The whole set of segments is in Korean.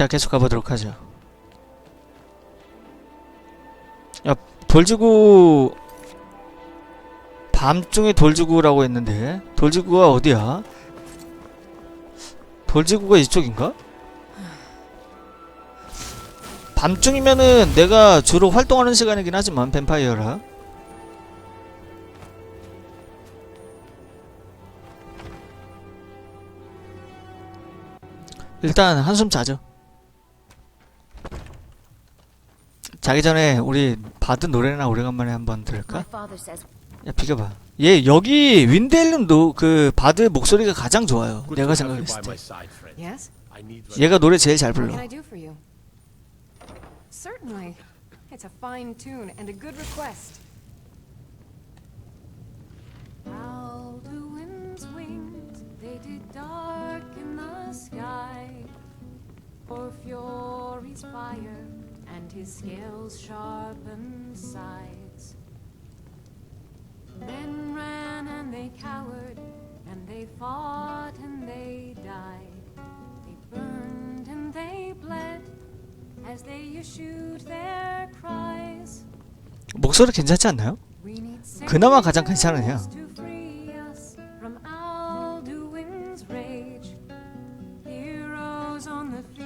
자 계속 가보도록 하죠 야 돌지구 밤중에 돌지구라고 했는데 돌지구가 어디야? 돌지구가 이쪽인가? 밤중이면은 내가 주로 활동하는 시간이긴 하지만 뱀파이어라 일단 한숨 자죠 자기 전에 우리 받은 노래나 오래간만에 한번 들을까? 야 비켜봐 얘 여기 윈델님도 그 바드 목소리가 가장 좋아요 내가 생각했을 때? 얘가 노래 제일 잘 불러 can I do for you? Certainly. It's a fine tune and a good request. How the winds winged, they did darken the sky. For Fury's fire and his scales sharpened sides. Men ran and they cowered, and they fought and they died. They burned and they bled as they issued their cries. 목소리 괜찮지 않나요? 그나마 가장 field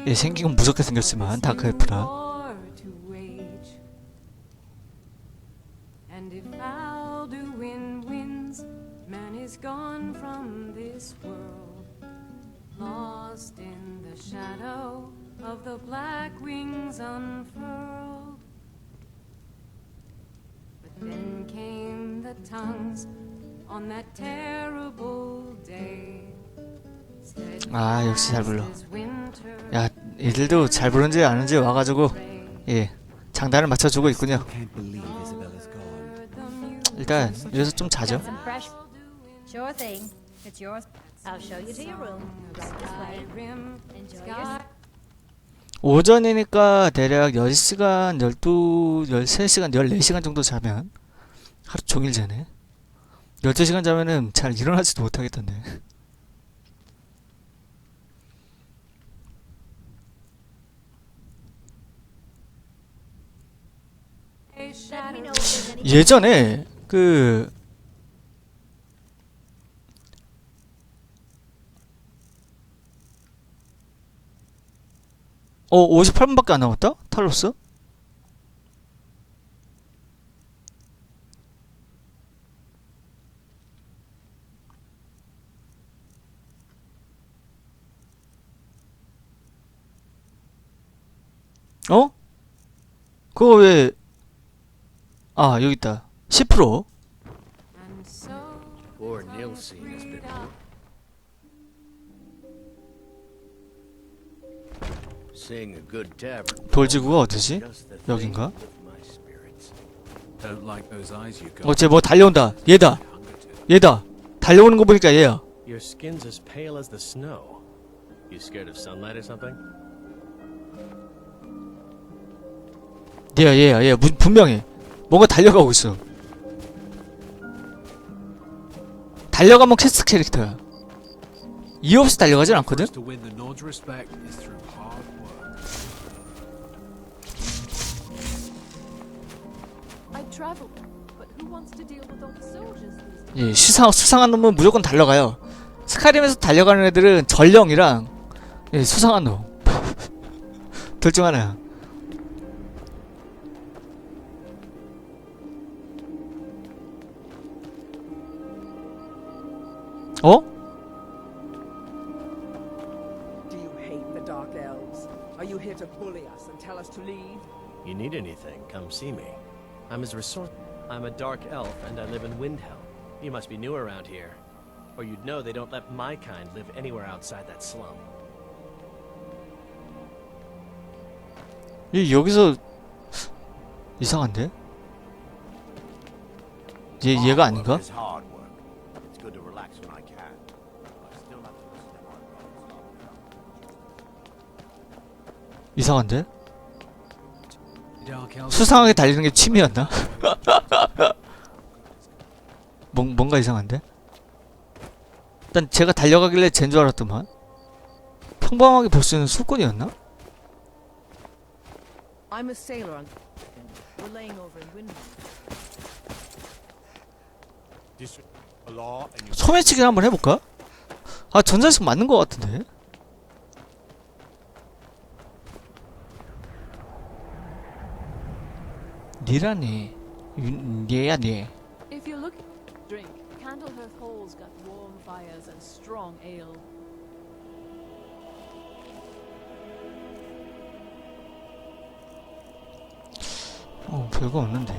얘 생긴 건 무섭게 생겼지만 다크 엘프라 of the black wings unfurled. But then came the tongues on that terrible day. 아, 역시 잘 불러. 야 얘들도 잘 부른지 아는지 와가지고 예 장단을 맞춰주고 있군요 Can't believe Isabella's gone. 일단 여기서 좀 자죠. Sure thing. It's yours. I'll show you to your room. Right this way. Enjoy your 오전이니까 대략 10시간, 12, 13시간, 14시간 정도 자면 하루 종일 자네 12시간 자면은 잘 일어나지도 못하겠던데. 예전에 그 어, 58분밖에 안 남았다? 탈로스? 어? 그거 왜 아, 여기 있다. 10%? 돌지구가 어디지? 여긴가? thing with my spirits. Don't like those eyes you got. 어, 쟤뭐 달려온다. 얘다. 얘다. 달려오는 거 보니까 얘야. Your skin's as pale as the snow. You scared of sunlight or something? 얘야, 얘야, 얘야. 무, 분명해. 뭔가 달려가고 있어. 달려가면 퀘스트 캐릭터야. 이유 없이 달려가진 않거든? 예, 수상, 수상한 놈은 무조건 달려가요. 스카림에서 달려가는 애들은 전령이랑 예, 수상한 놈. 둘 중 하나야. 어? bully us and tell us to leave? You need anything, come see me. I'm his resort. I'm a dark elf and I live in Windhelm. You must be new around here. Or you'd know they don't let my kind live anywhere outside that slum. 얘 여기서 이상한데? 얘 얘가 아닌가? 이상한데? 수상하게 달리는 게 취미였나? 뭔 뭔가 이상한데? 일단 제가 달려가길래 쟨줄 알았더만 평범하게 볼 수 있는 술꾼이었나? I'm a sailor on. We're laying over in Windham. Dis- a law and you 소매치기 한번 해볼까? 아 전자식 맞는 것 같은데 니라니 윤- 얘야 니 If you look, drink. Candlehearth Hall's got warm fires and strong ale. 어 별거 없는데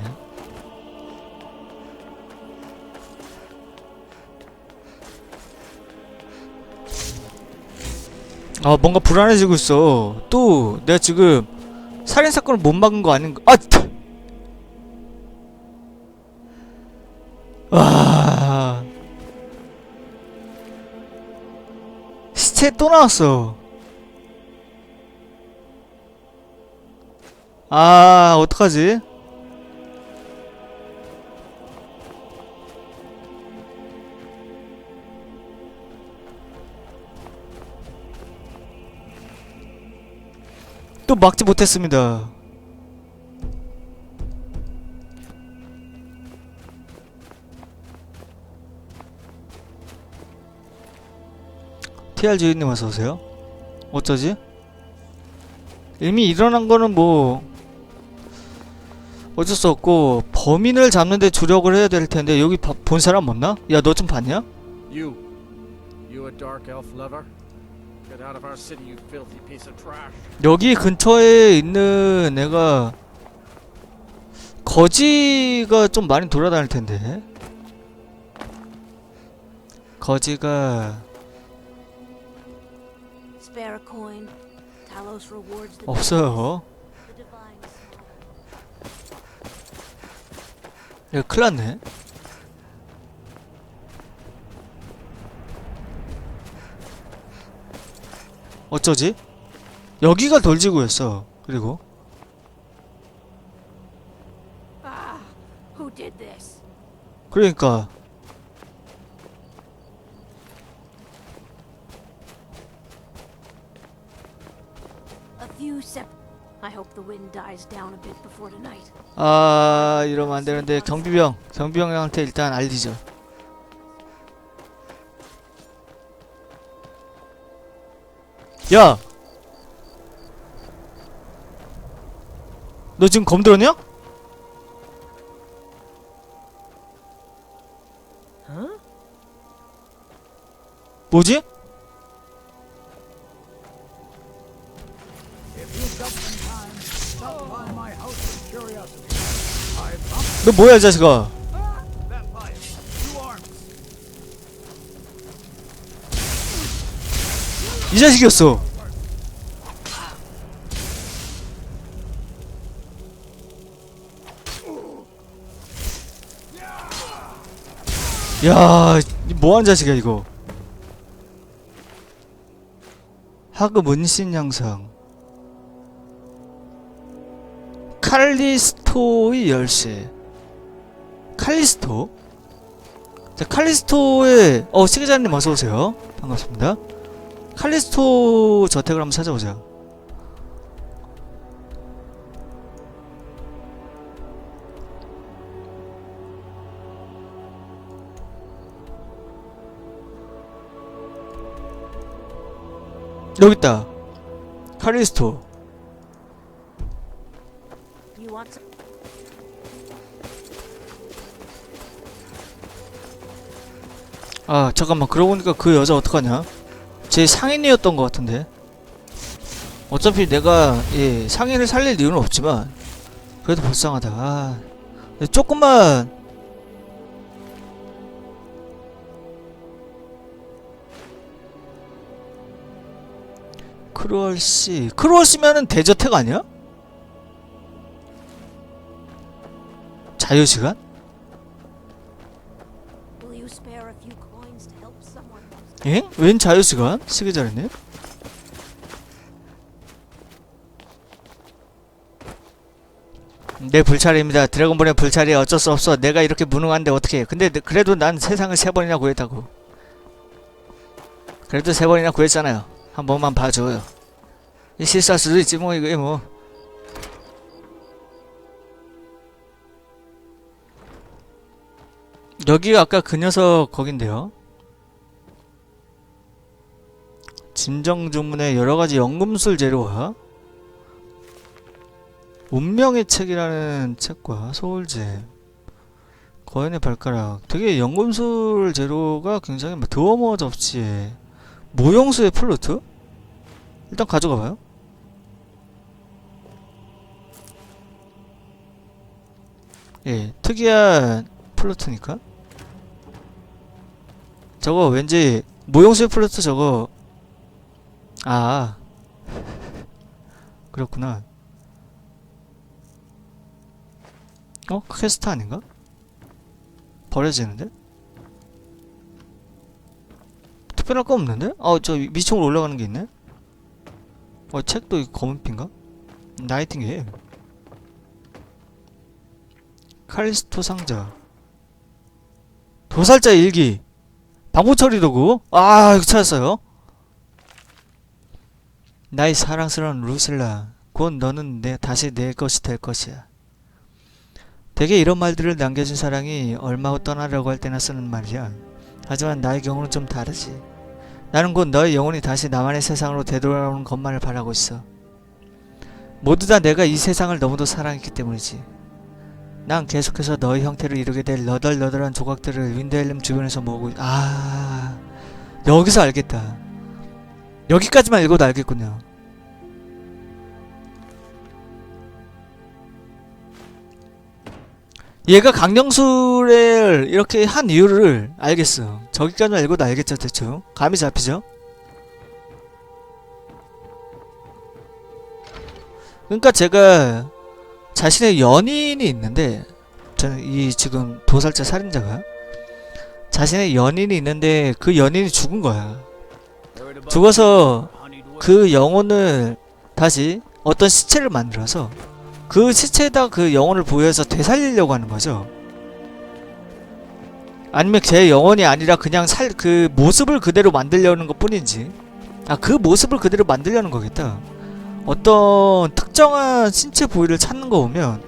아 뭔가 불안해지고 있어 또 내가 지금 살인사건을 못 막은 거 아닌가 아! 시체 또 나왔어 아 어떡하지 또 막지 못했습니다. TR 주인님 어서 오세요. 어쩌지? 이미 일어난 거는 뭐 어쩔 수 없고 범인을 잡는데 주력을 해야 될 텐데 여기 바- 본 사람 없나? 야 너 좀 봤냐? You. You a dark elf lover? Get out of our city, you filthy piece of trash. 여기 근처에 있는 애가 거지가 좀 많이 돌아다닐 텐데 거지가 없어요. the divine 이거 큰일 났네 어쩌지? 여기가 돌지구였어 그리고 Ah, who did this? 그러니까 아 이러면 안 되는데 경비병 경비병한테 일단 알리죠 야! 너 지금 검 들었냐? 뭐지? 너 뭐야 이 자식아? 이 자식이었어. 야 뭐하는 자식이야 이거? 하급 은신 양상. 칼리스토의 열쇠 칼리스토? 자 칼리스토의 어 시계자님 어서오세요. 반갑습니다. 칼리스토 저택을 한번 찾아보자. 여기 있다. 칼리스토 아 잠깐만. 그러고 보니까 그 여자 어떡하냐? 제 상인이었던 것 같은데. 어차피 내가 예 상인을 살릴 이유는 없지만 그래도 불쌍하다. 아 조금만. 크루얼씨. 크루얼씨면은 대저택 아니야? 자유시간? 엥? 웬 자유시간? 쓰기 잘했네? 내 불찰입니다. 드래곤볼의 불찰이 어쩔 수 없어. 내가 이렇게 무능한데 어떻게 해. 근데 그래도 난 세상을 세 번이나 구했다고. 그래도 세 번이나 구했잖아요. 한 번만 봐줘요. 이 실수할 수도 있지 뭐 이게 뭐. 여기가 아까 그 녀석 거긴데요. 진정 주문의 여러 가지 연금술 재료와 운명의 책이라는 책과 소울제 거인의 발가락 되게 연금술 재료가 굉장히 막 드워머 접시에 모형수의 플루트? 일단 가져가봐요. 예 특이한 플루트니까. 저거 왠지 모형수의 플루트 저거 아 그렇구나 어? 퀘스트 아닌가? 버려지는데? 특별할 거 없는데? 어, 저 위- 위층으로 올라가는 게 있네? 어, 책도 이 검은 핀가? 나이팅게일 칼리스토 상자 도살자 일기 방부 처리 도구 아 이거 찾았어요 나의 사랑스러운 루슬라 곧 너는 내 다시 내 것이 될 것이야 대개 이런 말들을 남겨준 사랑이 얼마 후 떠나려고 할 때나 쓰는 말이야. 하지만 나의 경우는 좀 다르지. 나는 곧 너의 영혼이 다시 나만의 세상으로 되돌아오는 것만을 바라고 있어. 모두 다 내가 이 세상을 너무도 사랑했기 때문이지. 난 계속해서 너의 형태를 이루게 될 너덜너덜한 조각들을 윈드헬름 주변에서 모으고 있... 아... 여기서 알겠다. 여기까지만 읽어도 알겠군요. 얘가 강령술을 이렇게 한 이유를 알겠어. 저기까지만 읽어도 알겠죠, 대충. 감이 잡히죠? 그러니까 제가 자신의 연인이 있는데, 저는 이 지금 도살자 살인자가 자신의 연인이 있는데 그 연인이 죽은 거야. 죽어서 그 영혼을 다시 어떤 시체를 만들어서 그 시체에다 그 영혼을 부여해서 되살리려고 하는 거죠. 아니면 제 영혼이 아니라 그냥 살 그 모습을 그대로 만들려는 것 뿐인지 아 그 모습을 그대로 만들려는 거겠다. 어떤 특정한 신체 부위를 찾는 거 보면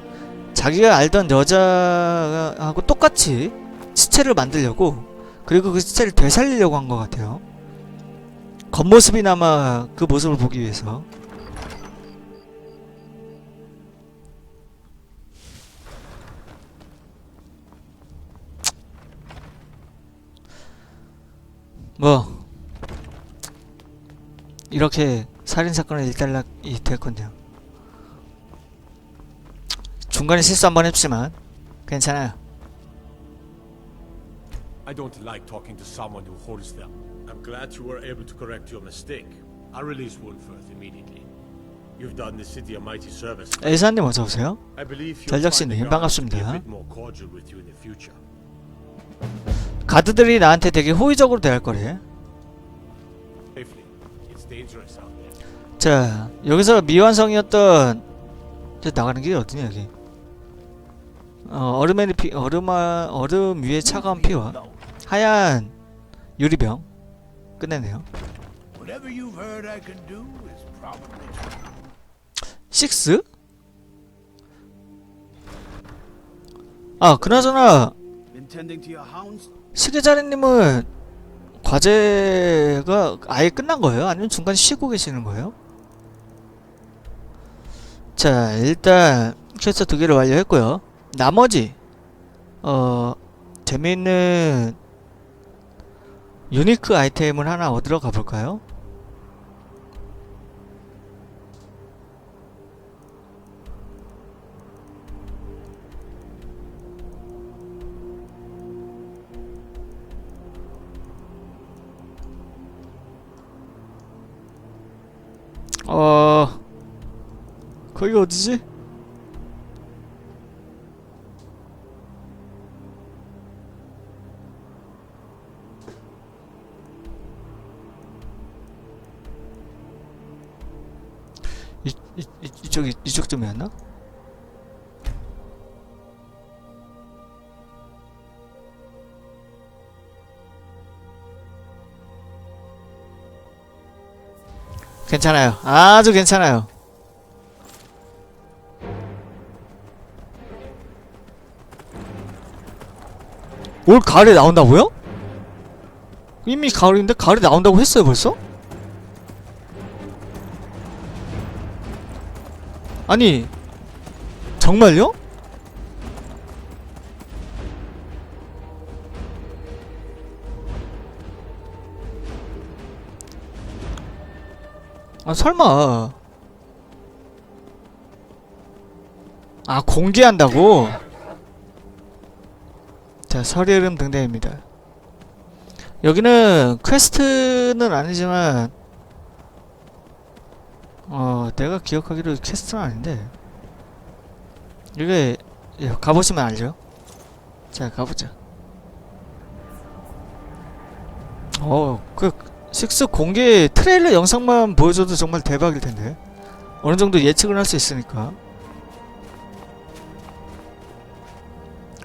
자기가 알던 여자하고 똑같이 시체를 만들려고 그리고 그 시체를 되살리려고 한 것 같아요. 겉모습이나마 그 모습을 보기 위해서 뭐 이렇게 살인 사건은 일단락이 됐군요. 중간에 실수 한번 했지만 괜찮아요. I don't like talking to someone who holds them. I'm glad you were able to correct your mistake. I'll release Woolworth immediately. You've done the city a mighty service. 엘사님 어서 오세요. I be 반갑습니다. more cordial with you in the future. 가드들이 나한테 되게 호의적으로 대할 거래. 자 여기서 미완성이었던 저 나가는 길이 어디냐 여기. 어, 얼음의 피 얼음아 얼음 위에 차가운 피와 하얀 유리병 끝내네요. Whatever you've heard I can do is probably true. 식스? 아 그나저나 시계자리님은 과제가 아예 끝난 거예요? 아니면 중간에 쉬고 계시는 거예요? 자 일단 퀘스트 두 개를 완료했고요 나머지 어 재미있는 유니크 아이템을 하나 얻으러 가볼까요? 어... 거기가 어디지? 이, 이, 이, 이쪽, 이, 이쪽쯤이었나? 괜찮아요. 아주 괜찮아요. 올 가을에 나온다고요? 이미 가을인데 가을에 나온다고 했어요 벌써? 아니 정말요? 설마. 아 공개한다고? 자 설이름 등대입니다. 여기는 퀘스트는 아니지만 어 내가 기억하기로 퀘스트는 아닌데. 이게 예, 가보시면 알죠? 자 가보자. 어그 식스 공개 트레일러 영상만 보여줘도 정말 대박일 텐데. 어느 정도 예측을 할 수 있으니까.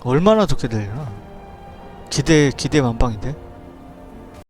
얼마나 좋게 들리나 기대 기대 만빵인데